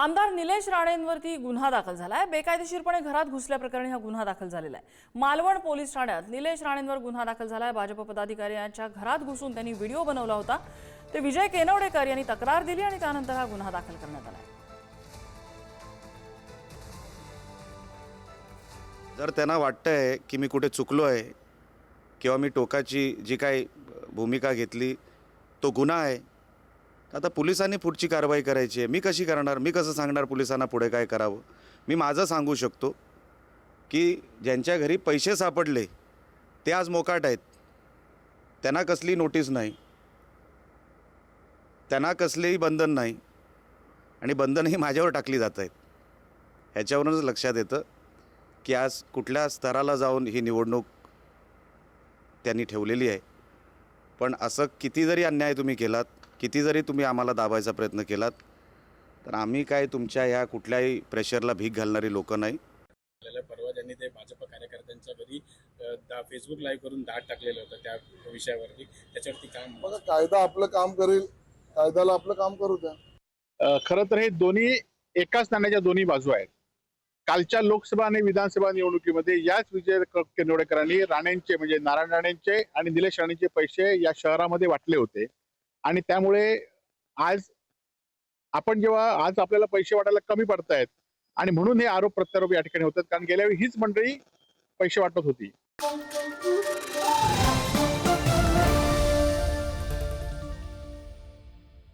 आमदार निलेश राणेंवरती गुन्हा दाखल झाला आहे बेकायदेशीरपणे घरात घुसल्याप्रकरणी हा गुन्हा दाखल झालेला आहे. मालवण पोलीस ठाण्यात निलेश राणेंवर गुन्हा दाखल झाला आहे भाजप पदाधिकाऱ्यांच्या घरात घुसून त्यांनी व्हिडिओ बनवला होता. ते विजय केनवडेकर यांनी तक्रार दिली आणि त्यानंतर हा गुन्हा दाखल करण्यात आला. जर त्यांना वाटतंय की मी कुठे चुकलो आहे किंवा मी टोकाची जी काही भूमिका घेतली तो गुन्हा आहे. आता पोलिसांनी पुढची कारवाई करायची आहे. मी कशी करणार? मी कसं सांगणार पोलिसांना पुढे काय करावं? मी माझं सांगू शकतो की ज्यांच्या घरी पैसे सापडले ते आज मोकाट आहेत. त्यांना कसली नोटीस नाही. त्यांना कसलेही बंधन नाही. आणि बंधनही माझ्यावर टाकली जात आहेत. ह्याच्यावरूनच लक्षात येतं की आज कुठल्या स्तराला जाऊन ही निवडणूक त्यांनी ठेवलेली आहे. पण असं किती जरी अन्याय तुम्ही केलात किती जरी तुम्ही आम्हाला दाबायचा प्रयत्न केलात तर आम्ही काय तुमच्या ह्या कुठल्याही प्रेशरला भीक घालणारी लोक नाही. आपल्याला परवा त्यांनी ते भाजप कार्यकर्त्यांच्या घरी फेसबुक लाईव्ह करून दाट टाकलेलं होतं त्या विषयावरती त्याच्यावरती? बघा कायदा आपलं काम करेल कायद्याला आपलं काम करू द्या. खरं तर हे दोन्ही एकाच नाण्याच्या दोन्ही बाजू आहेत. कालच्या लोकसभा आणि विधानसभा निवडणुकीमध्ये याच विजय क- केंद्रेकरांनी राणेंचे म्हणजे नारायण राणेंचे आणि निलेश राणेंचे पैसे या शहरामध्ये वाटले होते. आणि त्यामुळे आज आपण जेव्हा आज आपल्याला पैसे वाटायला कमी पडतायत आणि म्हणून हे आरोप प्रत्यारोप या ठिकाणी होतात कारण गेल्यावेळी हीच मंडळी पैसे वाटत होती.